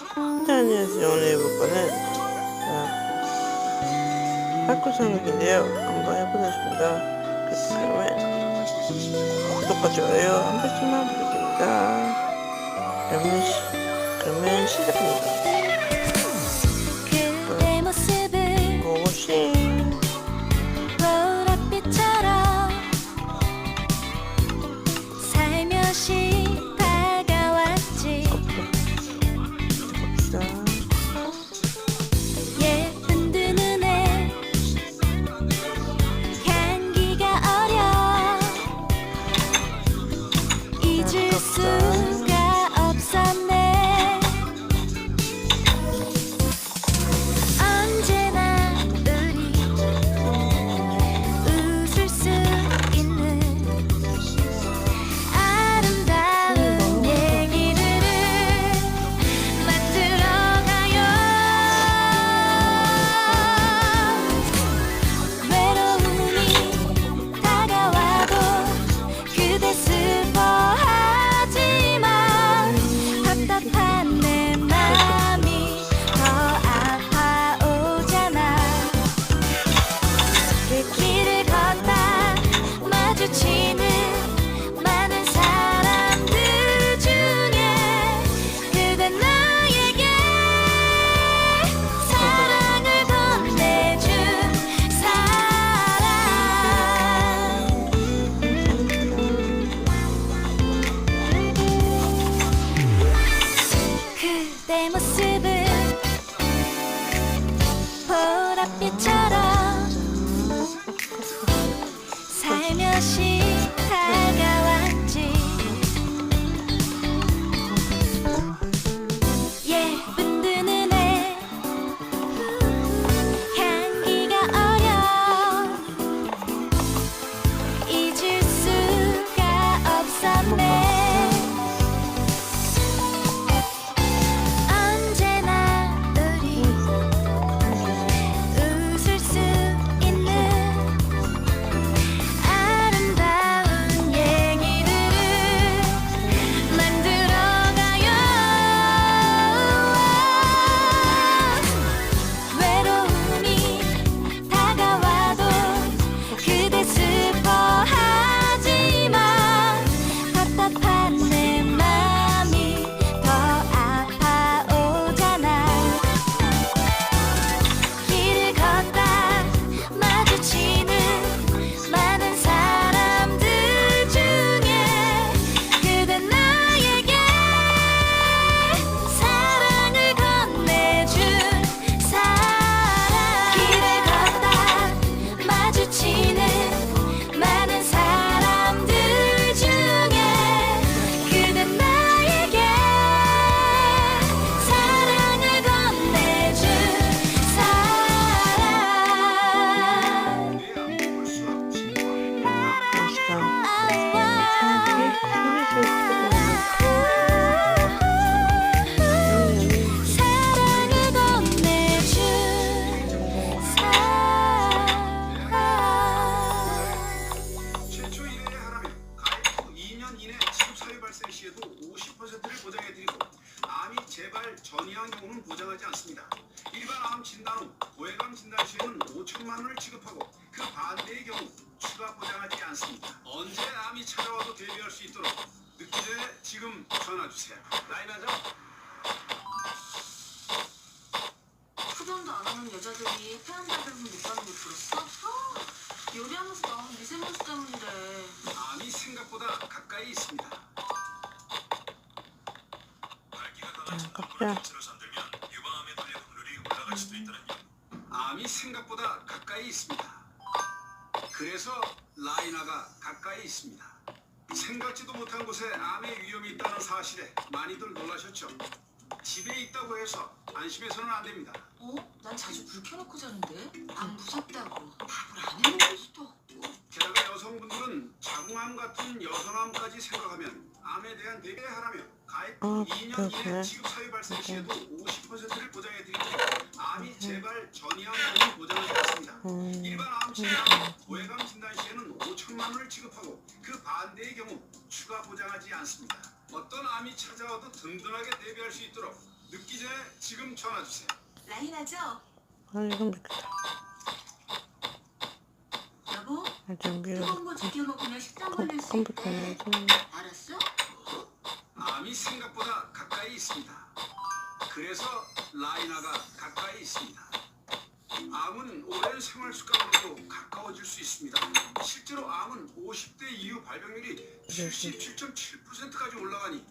안녕하세요. 오늘 해볼 거는 자, 팔굽혀펴기인데요. 한번 해보겠습니다. 그, 그러면 구독과 좋아요 한 번씩만 부탁드립니다. 그러면 시작합니다. 그대 모습 진단 후 고해감 진단 시에는 5천만 원을 지급하고 그 반대의 경우 추가 보장하지 않습니다. 언제 암이 찾아와도 대비할 수 있도록 늦기 지금 전화 주세요. 라인 하죠? 흡연도 안 하는 여자들이 폐암발병 못 가는 거 들었어? 아, 요리하면서 나온 미세먼지 때문인데 암이 생각보다 가까이 있습니다. 강한 깜짝이야. 올라갈 수도 있다는 점. 암이 생각보다 가까이 있습니다. 그래서 라이나가 가까이 있습니다. 생각지도 못한 곳에 암의 위험이 있다는 사실에 많이들 놀라셨죠. 집에 있다고 해서 안심해서는 안 됩니다. 어? 난 자주 불 켜놓고 자는데 안 무섭다고 밥을 안 해먹을 수도 없고 게다가 여성분들은 자궁암 같은 여성암까지 생각하면 암에 대한 대비를 하라며 가입 후 아, 2년 그래. 이내 지급 사유 발생 시에도 50%를 보장해드리고 암이 재발 전이암 경우 보장하지 않습니다. 음, 일반 암 진단, 고해감 진단 시에는 5천만 원을 지급하고 그 반대의 경우 추가 보장하지 않습니다. 어떤 암이 찾아와도 든든하게 대비할 수 있도록 늦기 전에 지금 전화 주세요. 라인하죠? 아 이건 믿겠다 여보, 아, 준비를 뜨거운 거 지켜 먹으면 식단 걸릴 수 있대. 좀 알았어? 암이 생각보다 가까이 있습니다. 그래서 라이나가 가까이 있습니다. 암은 오랜 생활 습관으로도 가까워질 수 있습니다. 실제로 암은 50대 이후 발병률이 77.7%까지 올라가니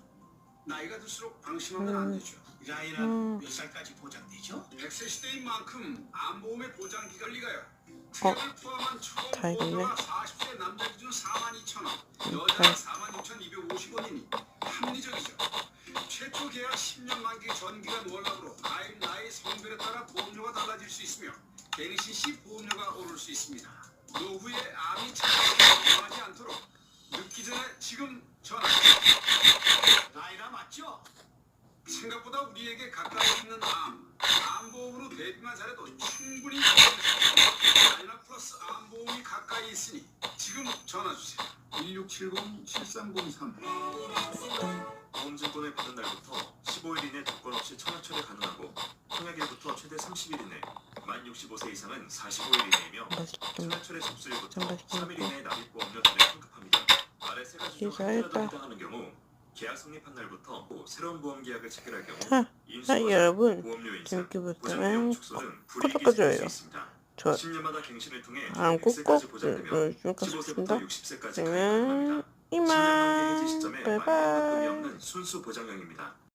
나이가 들수록 방심하면 안 되죠. 라인은 음. 몇 살까지 보장되죠? 100세 시대인 만큼 암 보험의 보장 기간 리가요. 어, 투약을 포함한 처음. 보험료가 40세 남자 기준 4만 2천 원, 음, 여자가 잘. 4만 6,250원이니 합리적이죠. 최초 계약 10년 만기 전기간 월납으로 가입 나이 성별에 따라 보험료가 달라질 수 있으며 갱신 시 보험료가 오를 수 있습니다. 노후에 암이 찾아오지 않도록 늦기 전에 지금 전화. 라이나 맞죠? 생각보다 우리에게 가까이 있는 암, 암보험으로 대비만 잘해도 충분히 라이나 플러스 암보험이 가까이 있으니 지금 전화 주세요. 1670-7303 보험 증권을 받은 날부터 15일 이내 조건 없이 청약철이 가능하고 청약일부터 최대 30일 이내 만 65세 이상은 45일 이내이며 청약철의 접수일부터 좀 맛있게 3일 먹고. 이내 납입보험료를 환급합니다. 아래 세 가지 중 하나라도. 해당하는 경우 계약 성립한 날부터 새로운 보험 계약을 체결할 경우 자, 인수와 아, 여러분 보험료 인상, 재밌게 보장 보시면 비용 축소는 불이익이 생길 수. 있습니다. 저 10년마다 갱신을 통해 안 100세까지 꼭꼭 보장되며 눌러주면 15세부터 감사합니다. 60세까지 그러면 가입합니다. 10년 만기 이만 해지 시점에 바이바이. 만기납금이 없는 순수 보장형입니다.